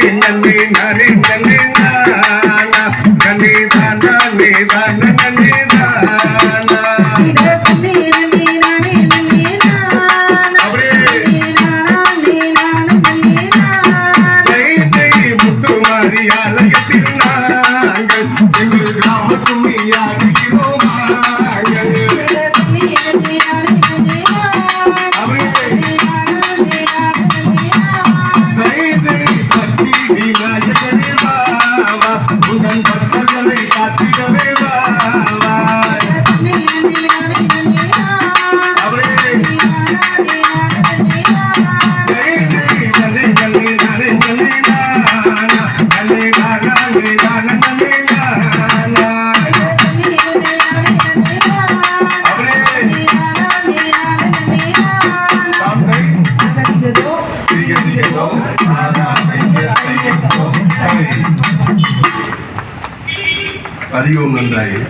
என்ன அறிவும் நன்றாயே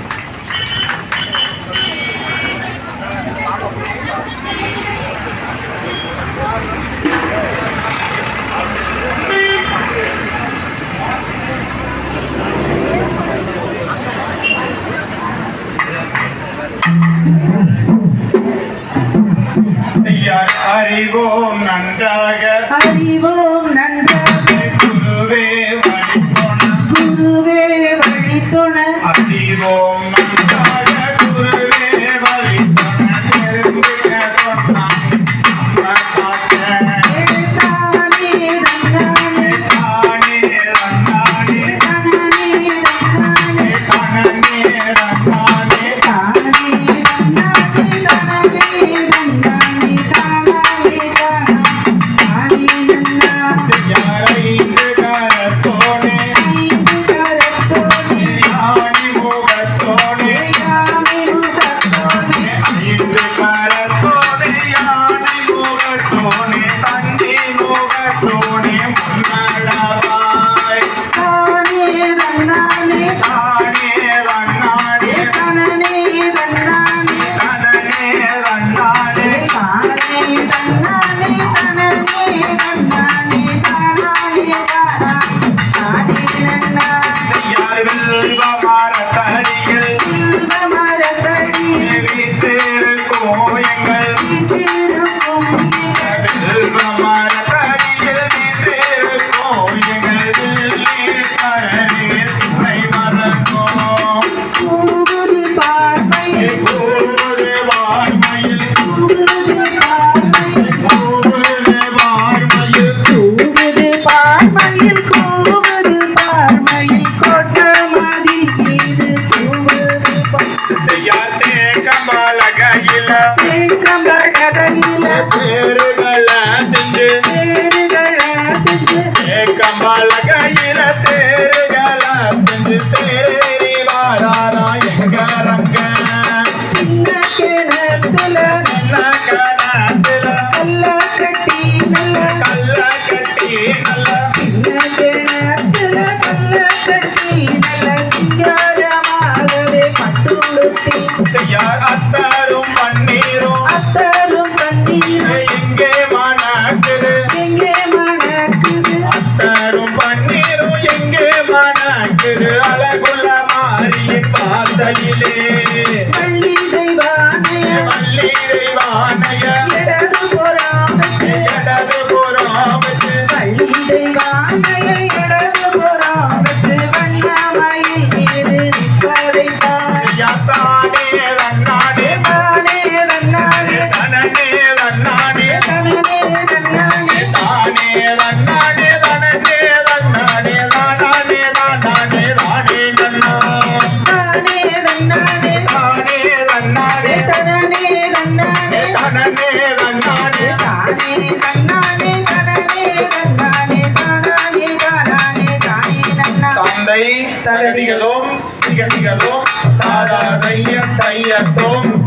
அறிவோம் நன்றாக. அறிவோம்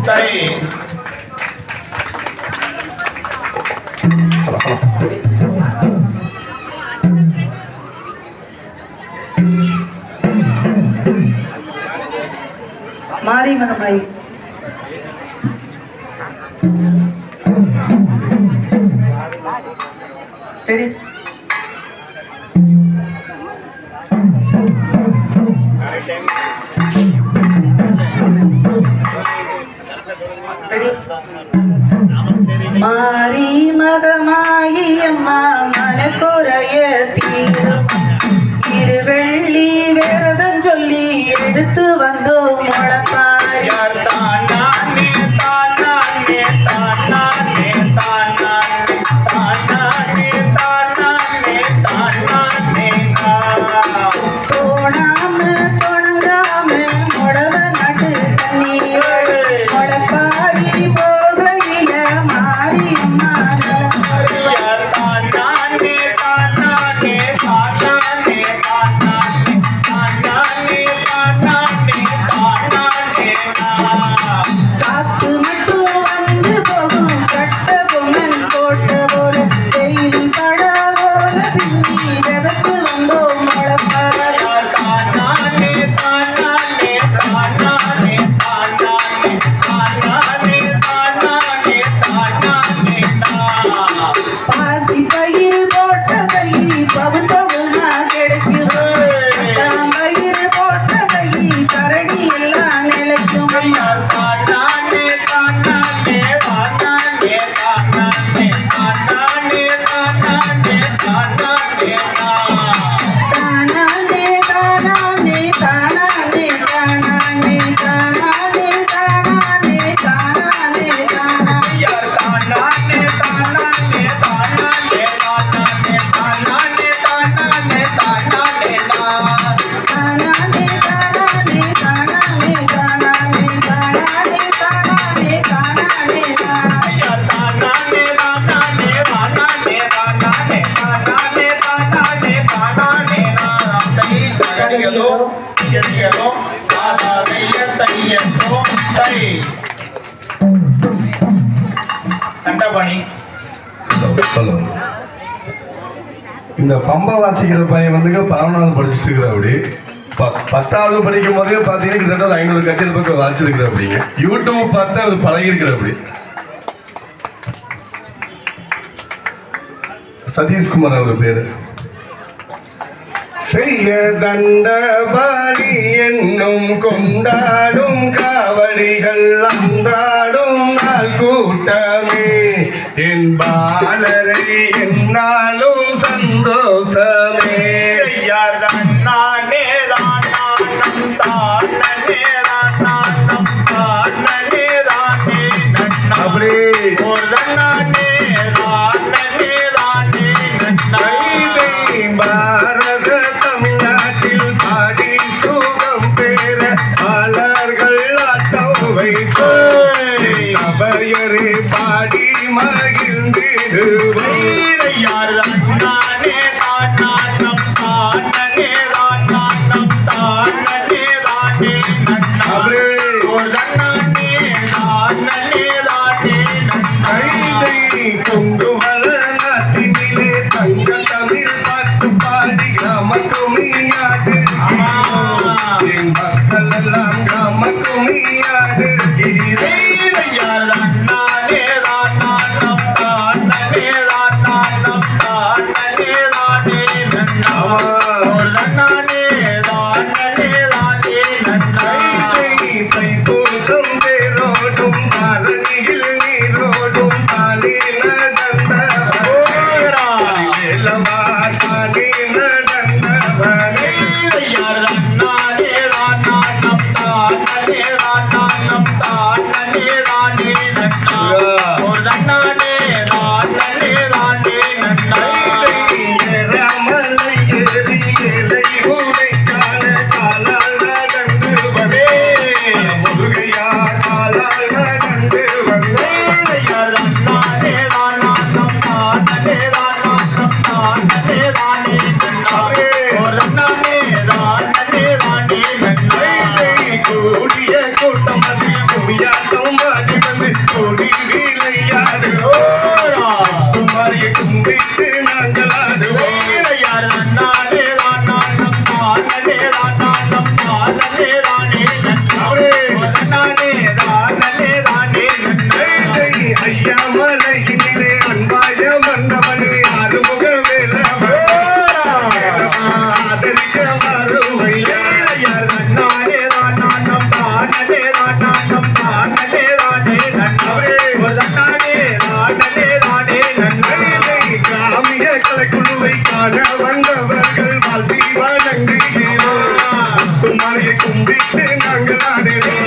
சரி மாறி இந்த பம்பை வாசிக்கிற பையன் வந்துங்க பதினொன்றாவது படிச்சுட்டு இருக்கிற அப்படி பத்தாவது படிக்கும் போதே பார்த்தீங்கன்னா கிட்டத்தட்ட ஒரு ஐநூறு கட்சியில் பக்கம் வாசிச்சிருக்கிற அப்படிங்க யூடியூப் பார்த்து அவர் பழகிருக்கிற அப்படி. சதீஷ்குமார் அவர் பேரு. செய்ய தண்டபாடி என்னும் கொண்டாடும் காவடிகள் அன்றாடும் நாள் கூட்டமே. என் பாலரை என் நாளும் சந்தோஷமே. આપણે கும்பிட்டு நாங்கள் ஆடுறோம்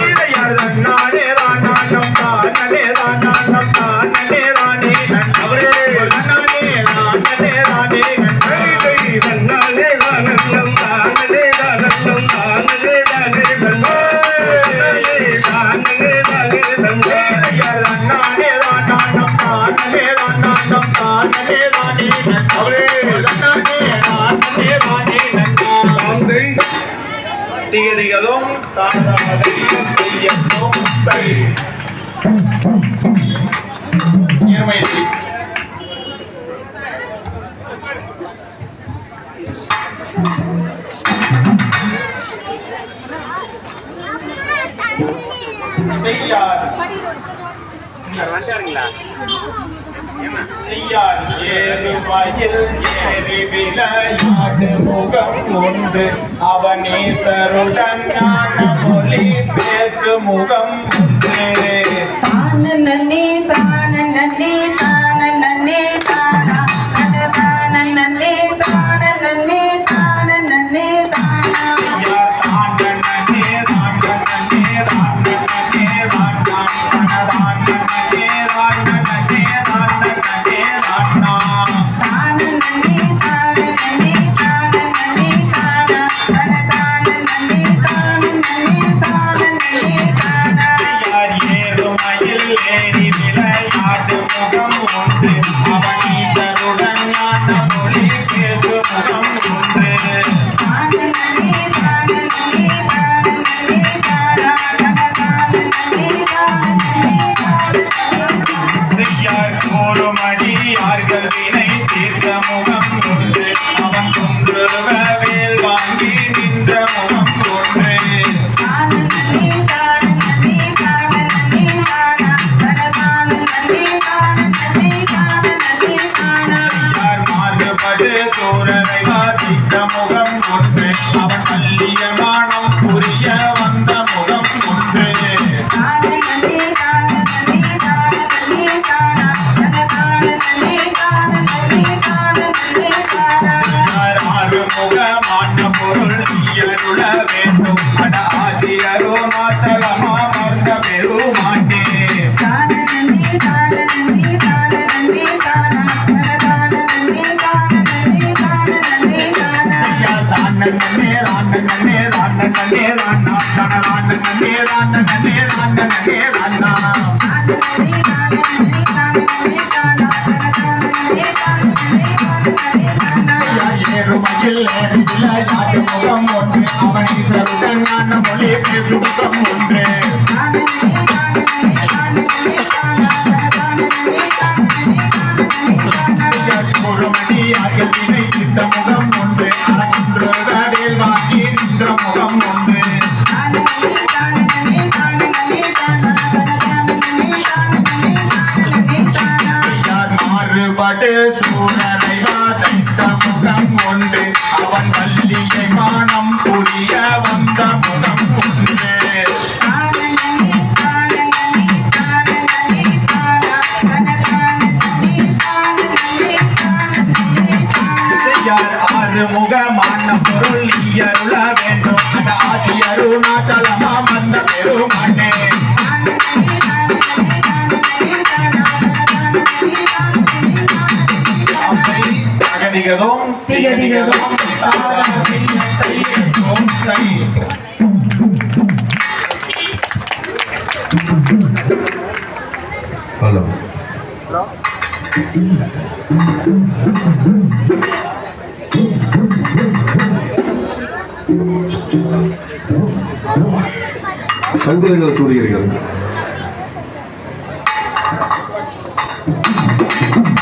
திகதிகளும் தாத்தா மகனையும் தெய்யத்தும் தவிர பெரியார் வந்தாருங்களா ஒன்று அவனீசருடன் மொழி பேசு முகம் ஒன்று தான நன்னே தான நன்னே தான காட்டில் காட்டு முகம் ஒன்று. அவனை சந்தனான மொழி பேசும் முகம் ஒன்று திகதும் திகதிகதும் ஹலோ. சங்கர்கள் சூரியர்கள்.